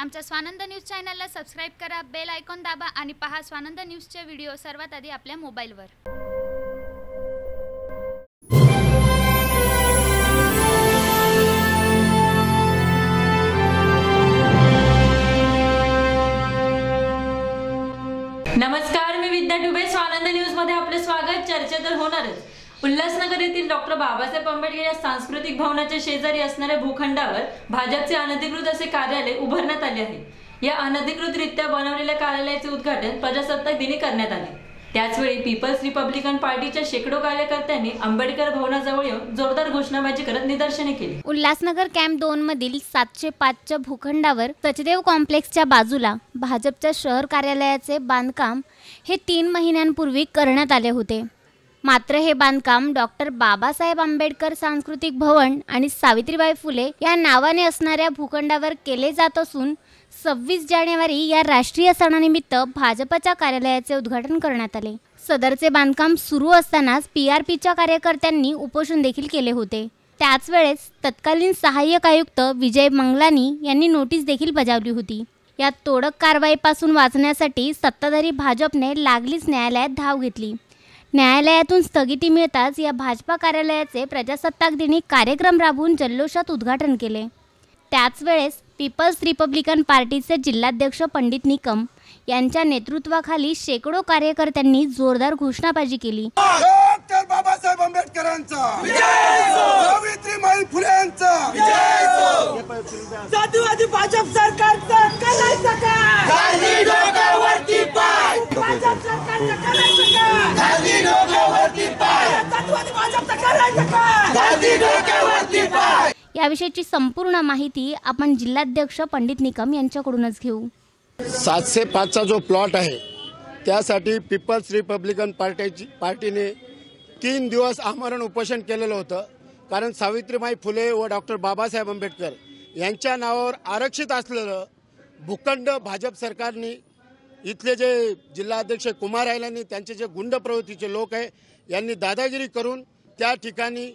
आमच्या स्वानंद न्यूज चॅनलला सबस्क्राईब करा बेल आयकॉन दाबा आणि पहा स्वानंद न्यूजचे व्हिडिओ सर्वात आधी आपल्या मोबाईलवर. नमस्कार मी विद्या डुबे. स्वानंद न्यूजमध्ये आपले स्वागत. चर्चा तर होणारच. उल्हासनगर येथील डॉक्टर बाबासाहेब आंबेडकर या सांस्कृतिक भवनाच्या शेजारी असणाऱ्या भूखंडावर भाजपचे अनधिकृत असे कार्यालय उभारण्यात आले आहे. या अनधिकृतरित्या बनवलेल्या कार्यालयाचे उद्घाटन प्रजासत्ताक दिनी करण्यात आले. त्याचवेळी पीपल्स रिपब्लिकन पार्टीच्या शेकडो कार्यकर्त्यांनी आंबेडकर भवनाजवळ येऊन जोरदार घोषणाबाजी करत निदर्शने केली. उल्हासनगर कॅम्प दोन मधील सातशे पाचच्या भूखंडावर सचदेव कॉम्प्लेक्सच्या बाजूला भाजपच्या शहर कार्यालयाचे बांधकाम हे तीन महिन्यांपूर्वी करण्यात आले होते. मात्र हे बांधकाम डॉक्टर बाबासाहेब आंबेडकर सांस्कृतिक भवन आणि सावित्रीबाई फुले या नावाने असणाऱ्या भूखंडावर केले जात असून सव्वीस जानेवारी या राष्ट्रीय सणानिमित्त भाजपच्या कार्यालयाचे उद्घाटन करण्यात आले. सदरचे बांधकाम सुरू असतानाच पी आर पीच्या कार्यकर्त्यांनी उपोषण देखील केले होते. त्याच वेळेस तत्कालीन सहाय्यक आयुक्त विजय मंगलानी यांनी नोटीस देखील बजावली होती. या तोडक कारवाईपासून वाचण्यासाठी सत्ताधारी भाजपने लागलीच न्यायालयात धाव घेतली. न्यायालयातून स्थगिती मिळताच या भाजपा कार्यालयाचे प्रजासत्ताक दिनी कार्यक्रम राबवून जल्लोषात उद्घाटन केले. त्याच वेळेस पीपल्स रिपब्लिकन पार्टीचे जिल्हाध्यक्ष पंडित निकम यांच्या नेतृत्वाखाली शेकडो कार्यकर्त्यांनी जोरदार घोषणाबाजी केली. डॉक्टर बाबासाहेब आंबेडकरांचा सावित्रीबाई फुलेंचा. जातीवादी भाजप सरकारचं करायचं काय भाजप सरकारचं करायचं काय जातीवादी भाजपचं करायचं काय याविषयीची संपूर्ण माहिती आपण जिल्हाध्यक्ष पंडित निकम यांच्याकडूनच घेऊ. सातशे पाचचा जो प्लॉट आहे त्यासाठी पीपल्स रिपब्लिकन पार्टीची पार्टीने तीन दिवस आमरण उपोषण केलेलं होतं. कारण सावित्रीबाई फुले व डॉक्टर बाबासाहेब आंबेडकर यांच्या नावावर आरक्षित असलेलं भूखंड भाजप सरकारने इथले जे जिल्हाध्यक्ष कुमार आयलांनी त्यांचे जे गुंड प्रवृत्तीचे लोक आहे यांनी दादागिरी करून त्या ठिकाणी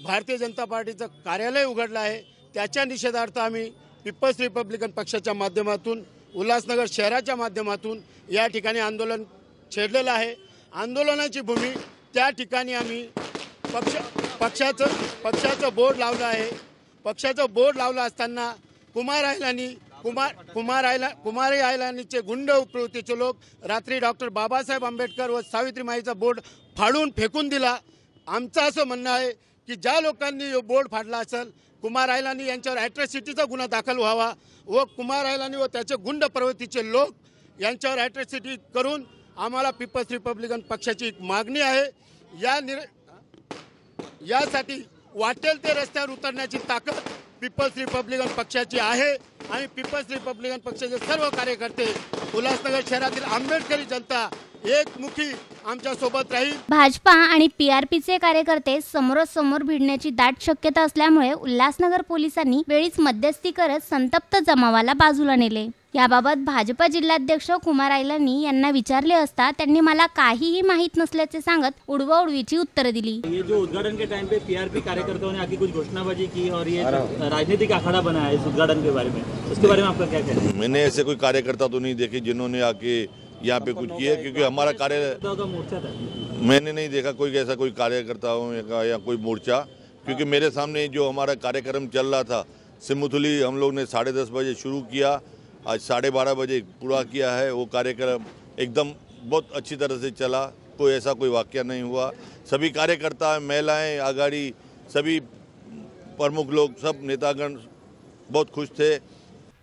भारतीय जनता पार्टीचं कार्यालय उघडलं आहे. त्याच्या निषेधार्थ आम्ही पीपल्स रिपब्लिकन पक्षाच्या माध्यमातून उल्हासनगर शहराच्या माध्यमातून या ठिकाणी आंदोलन छेडलेलं आहे. आंदोलनाची भूमी त्या ठिकाणी आम्ही पक्ष पक्षाचं पक्षाचं बोर्ड लावलं आहे. पक्षाचं बोर्ड लावलं असताना कुमार आयलानी कुमार कुमार आयला कुमारी आयलानीचे गुंड प्रवृत्तीचे लोक रात्री डॉक्टर बाबासाहेब आंबेडकर व सावित्रीमाईचा बोर्ड फाडून फेकून दिला. आमचं असं म्हणणं आहे की ज्या लोकांनी बोर्ड फाडला असेल कुमार आयलानी यांच्यावर ॲट्रॉसिटीचा गुन्हा दाखल व्हावा व कुमार आयलानी व त्याचे गुंड प्रवृत्तीचे लोक यांच्यावर ॲट्रॉसिटी करून आम्हाला पीपल्स रिपब्लिकन पक्षाची एक मागणी आहे. या निर यासाठी वाटेल ते रस्त्यावर उतरण्याची ताकद पीपल्स रिपब्लिकन पक्षाची आहे आणि पीपल्स रिपब्लिकन पक्षाचे सर्व कार्यकर्ते उल्हासनगर शहरातील आंबेडकरी जनता एकमुखी आमच्यासोबत राहील. भाजपा आणि पी आर पीचे कार्यकर्ते समोरासमोर भिडण्याची दाट शक्यता असल्यामुळे उल्हासनगर पोलिसांनी वेळीच मध्यस्थी करत संतप्त जमावाला बाजूला नेले. याबाबत भाजपा जिल्हाध्यक्ष कुमार आयलानी यांना विचारले असता त्यांनी मला काहीही माहीत नसल्याचे सांगत उडवाउडवीची उत्तरं दिली. ये जो उद्घाटन के टाइम पे पीआरपी कार्यकर्ताओं ने आके कुछ घोषणाबाजी की और ये राजनीतिक अखाड़ा बना है इस उद्घाटन के बारे में उसके बारे में आपका क्या कहना है? मैंने ऐसे कोई कार्यकर्ता तो नहीं देखे जिन्होंने आके यहाँ पे कुछ किया, क्योंकि हमारा कार्य मैंने नहीं देखा कोई ऐसा कोई कार्यकर्ता हो या कोई मोर्चा, क्योंकि मेरे सामने जो हमारा कार्यक्रम चल रहा था, सिमुथली हम लोग ने साढ़े दस बजे शुरू किया, आज साढ़े बारह बजे पूरा किया है, वो कार्यक्रम एकदम बहुत अच्छी तरह से चला, कोई ऐसा कोई वाक्य नहीं हुआ। सभी कार्यकर्ता, महिलाएँ आगाड़ी सभी प्रमुख लोग, सब नेतागण बहुत खुश थे।